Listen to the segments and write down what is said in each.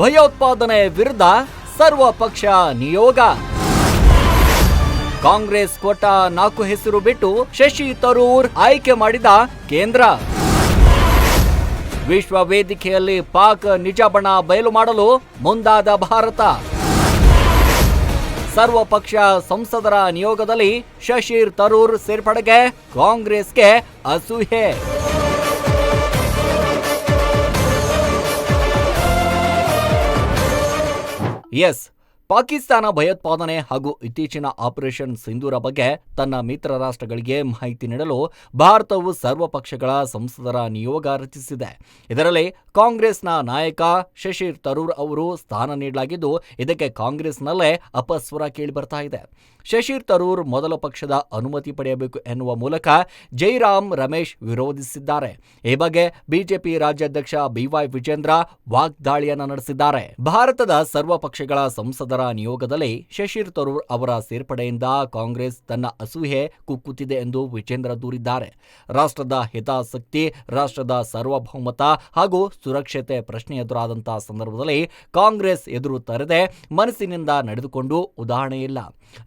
ಭಯೋತ್ಪಾದನೆ ವಿರುದ್ಧ ಸರ್ವಪಕ್ಷ ನಿಯೋಗ. ಕಾಂಗ್ರೆಸ್ ಕೋಟ ನಾಲ್ಕು ಹೆಸರು ಬಿಟ್ಟು ಶಶಿ ತರೂರ್ ಆಯ್ಕೆ ಮಾಡಿದ ಕೇಂದ್ರ. ವಿಶ್ವ ವೇದಿಕೆಯಲ್ಲಿ ಪಾಕ್ ನಿಜ ಬಣ ಬಯಲು ಮಾಡಲು ಮುಂದಾದ ಭಾರತ. ಸರ್ವಪಕ್ಷ ಸಂಸದರ ನಿಯೋಗದಲ್ಲಿ ಶಶೀರ್ ತರೂರ್ ಸೇರ್ಪಡೆಗೆ ಕಾಂಗ್ರೆಸ್ಗೆ ಅಸೂಯೆ. Yes, ಪಾಕಿಸ್ತಾನ ಭಯೋತ್ಪಾದನೆ ಹಾಗೂ ಇತ್ತೀಚಿನ ಆಪರೇಷನ್ ಸಿಂಧೂರ ಬಗ್ಗೆ ತನ್ನ ಮಿತ್ರ ರಾಷ್ಟ್ರಗಳಿಗೆ ಮಾಹಿತಿ ನೀಡಲು ಭಾರತವು ಸರ್ವಪಕ್ಷಗಳ ಸಂಸದರ ನಿಯೋಗ ರಚಿಸಿದೆ. ಇದರಲ್ಲಿ ಕಾಂಗ್ರೆಸ್ನ ನಾಯಕ ಶಶಿರ್ ತರೂರ್ ಅವರು ಸ್ಥಾನ ನೀಡಲಾಗಿದ್ದು, ಇದಕ್ಕೆ ಕಾಂಗ್ರೆಸ್ನಲ್ಲೇ ಅಪಸ್ವರ ಕೇಳಿಬರ್ತಾ ಇದೆ. ಶಶಿರ್ ತರೂರ್ ಮೊದಲ ಪಕ್ಷದ ಅನುಮತಿ ಪಡೆಯಬೇಕು ಎನ್ನುವ ಮೂಲಕ ಜೈರಾಮ್ ರಮೇಶ್ ವಿರೋಧಿಸಿದ್ದಾರೆ. ಈ ಬಗ್ಗೆ ಬಿಜೆಪಿ ರಾಜ್ಯಾಧ್ಯಕ್ಷ ಬಿವೈ ವಿಜೇಂದ್ರ ವಾಗ್ದಾಳಿಯನ್ನು ನಡೆಸಿದ್ದಾರೆ. ಭಾರತದ ಸರ್ವ ಪಕ್ಷಗಳ ಸಂಸದರ ನಿಯೋಗದಲ್ಲಿ ಶಶಿರ್ ತರೂರ್ ಅವರ ಸೇರ್ಪಡೆಯಿಂದ ಕಾಂಗ್ರೆಸ್ ತನ್ನ ಅಸೂಹೆ ಕುಕ್ಕುತ್ತಿದೆ ಎಂದು ವಿಜೇಂದ್ರ ದೂರಿದ್ದಾರೆ. ರಾಷ್ಟ್ರದ ಹಿತಾಸಕ್ತಿ, ರಾಷ್ಟ್ರದ ಸಾರ್ವಭೌಮತ ಹಾಗೂ ಸುರಕ್ಷತೆ ಪ್ರಶ್ನೆ ಎದುರಾದಂತಹ ಸಂದರ್ಭದಲ್ಲಿ ಕಾಂಗ್ರೆಸ್ ಎದುರು ತರದೆ ಮನಸ್ಸಿನಿಂದ ನಡೆದುಕೊಂಡು ಉದಾಹರಣೆ ಇಲ್ಲ.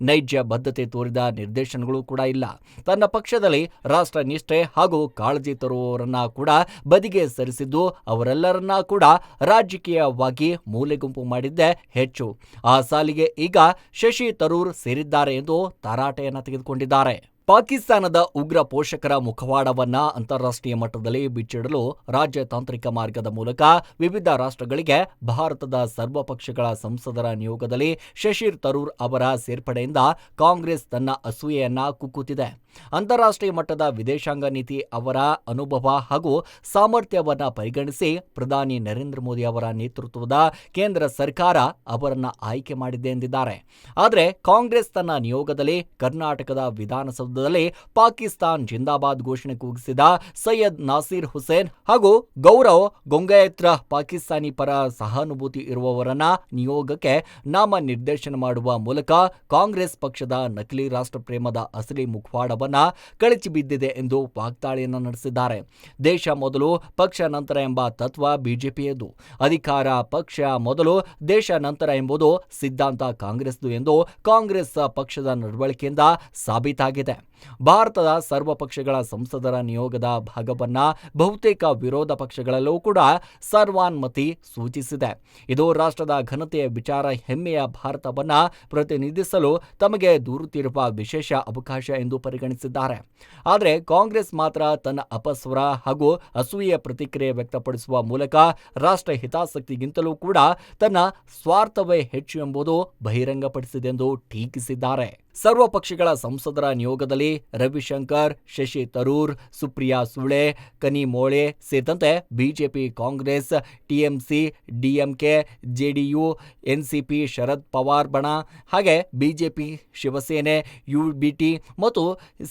ನೈಜ ಬದ್ಧತೆ ತೋರಿದ ನಿರ್ದೇಶನಗಳು ಕೂಡ ಇಲ್ಲ. ತನ್ನ ಪಕ್ಷದಲ್ಲಿ ರಾಷ್ಟ್ರ ನಿಷ್ಠೆ ಹಾಗೂ ಕಾಳಜಿ ತರುವವರನ್ನ ಕೂಡ ಬದಿಗೆ ಸರಿಸಿದ್ದು ಅವರೆಲ್ಲರನ್ನ ಕೂಡ ರಾಜಕೀಯವಾಗಿ ಮೂಲೆಗುಂಪು ಮಾಡಿದ್ದೇ ಹೆಚ್ಚು. ಆ ಸಾಲಿಗೆ ಈಗ ಶಶಿ ತರೂರ್ ಸೇರಿದ್ದಾರೆ ಎಂದು ತರಾಟೆಯನ್ನ ತೆಗೆದುಕೊಂಡಿದ್ದಾರೆ. ಪಾಕಿಸ್ತಾನದ ಉಗ್ರ ಪೋಷಕರ ಮುಖವಾಡವನ್ನ ಅಂತಾರಾಷ್ಟ್ರೀಯ ಮಟ್ಟದಲ್ಲಿ ಬಿಚ್ಚಿಡಲು ರಾಜ್ಯತಾಂತ್ರಿಕ ಮಾರ್ಗದ ಮೂಲಕ ವಿವಿಧ ರಾಷ್ಟ್ರಗಳಿಗೆ ಭಾರತದ ಸರ್ವಪಕ್ಷಗಳ ಸಂಸದರ ನಿಯೋಗದಲ್ಲಿ ಶಶಿರ್ ತರೂರ್ ಅವರ ಸೇರ್ಪಡೆಯಿಂದ ಕಾಂಗ್ರೆಸ್ ತನ್ನ ಅಸೂಯೆಯನ್ನ ಕುಕ್ಕುತ್ತಿದೆ ಅಂತಾರಾಷ್ಟ್ರೀಯ ಮಟ್ಟದ ವಿದೇಶಾಂಗ ನೀತಿ ಅವರ ಅನುಭವ ಹಾಗೂ ಸಾಮರ್ಥ್ಯವನ್ನ ಪರಿಗಣಿಸಿ ಪ್ರಧಾನಿ ನರೇಂದ್ರ ಮೋದಿ ಅವರ ನೇತೃತ್ವದ ಕೇಂದ್ರ ಸರ್ಕಾರ ಅವರನ್ನು ಆಯ್ಕೆ ಮಾಡಿದೆ ಎಂದಿದ್ದಾರೆ. ಆದರೆ ಕಾಂಗ್ರೆಸ್ ತನ್ನ ನಿಯೋಗದಲ್ಲಿ ಕರ್ನಾಟಕದ ವಿಧಾನಸೌಧದಲ್ಲಿ ಪಾಕಿಸ್ತಾನ್ ಜಿಂದಾಬಾದ್ ಘೋಷಣೆ ಕೂಗಿಸಿದ ಸೈಯದ್ ನಾಸೀರ್ ಹುಸೇನ್ ಹಾಗೂ ಗೌರವ್ ಗೊಂಗಯತ್ರ ಪಾಕಿಸ್ತಾನಿ ಪರ ಸಹಾನುಭೂತಿ ಇರುವವರನ್ನ ನಿಯೋಗಕ್ಕೆ ನಾಮ ನಿರ್ದೇಶನ ಮಾಡುವ ಮೂಲಕ ಕಾಂಗ್ರೆಸ್ ಪಕ್ಷದ ನಕಲಿ ರಾಷ್ಟ್ರಪ್ರೇಮದ ಅಸಲಿ ಮುಖವಾಡವನ್ನ ಕಳಚಿ ಬಿದ್ದಿದೆ ಎಂದು ವಾಗ್ದಾಳಿಯನ್ನು ನಡೆಸಿದ್ದಾರೆ. ದೇಶ ಮೊದಲು, ಪಕ್ಷ ನಂತರ ಎಂಬ ತತ್ವ ಬಿಜೆಪಿಯದು ಅಧಿಕಾರ, ಪಕ್ಷ ಮೊದಲು, ದೇಶ ನಂತರ ಎಂಬುದು ಸಿದ್ಧಾಂತ ಕಾಂಗ್ರೆಸ್ದು ಎಂದು ಕಾಂಗ್ರೆಸ್ ಪಕ್ಷದ ನಡವಳಿಕೆಯಿಂದ ಸಾಬೀತಾಗಿದೆ. ಭಾರತದ ಸರ್ವಪಕ್ಷಗಳ ಸಂಸದರ ನಿಯೋಗದ ಭಾಗವನ್ನ ಬಹುತೇಕ ವಿರೋಧ ಪಕ್ಷಗಳಲ್ಲೂ ಕೂಡ ಸರ್ವಾನ್ಮತಿ ಸೂಚಿಸಿದೆ. ಇದು ರಾಷ್ಟ್ರದ ಘನತೆಯ ವಿಚಾರ, ಹೆಮ್ಮೆಯ ಭಾರತವನ್ನ ಪ್ರತಿನಿಧಿಸಲು ತಮಗೆ ದೂರುತ್ತಿರುವ ವಿಶೇಷ ಅವಕಾಶ ಎಂದು ಪರಿಗಣಿಸಿದ್ದಾರೆ. ಆದರೆ ಕಾಂಗ್ರೆಸ್ ಮಾತ್ರ ತನ್ನ ಅಪಸ್ವರ ಹಾಗೂ ಅಸೂಯೆ ಪ್ರತಿಕ್ರಿಯೆ ವ್ಯಕ್ತಪಡಿಸುವ ಮೂಲಕ ರಾಷ್ಟ್ರ ಹಿತಾಸಕ್ತಿಗಿಂತಲೂ ಕೂಡ ತನ್ನ ಸ್ವಾರ್ಥವೇ ಹೆಚ್ಚು ಎಂಬುದು ಬಹಿರಂಗಪಡಿಸಿದೆ ಎಂದು ಟೀಕಿಸಿದ್ದಾರೆ. ಸರ್ವ ಪಕ್ಷಗಳ ಸಂಸದರ ನಿಯೋಗದಲ್ಲಿ ರವಿಶಂಕರ್, ಶಶಿ ತರೂರ್, ಸುಪ್ರಿಯಾ ಸುಳೆ ಕನಿಮೋಳೆ ಸೇರಿದಂತೆ BJP, Congress, TMC, DMK, JDU, NCP, Sharad Pawar ಬಣ, ಹಾಗೆ ಬಿಜೆಪಿ, ಶಿವಸೇನೆ, ಯುಬಿಟಿ ಮತ್ತು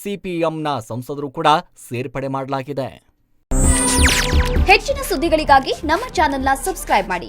ಸಿಪಿಎಂನ ಸಂಸದರು ಕೂಡ ಸೇರ್ಪಡೆ ಮಾಡಲಾಗಿದೆ. ಹೆಚ್ಚಿನ ಸುದ್ದಿಗಳಿಗಾಗಿ ನಮ್ಮ ಚಾನೆಲ್ನ ಸಬ್ಸ್ಕ್ರೈಬ್ ಮಾಡಿ.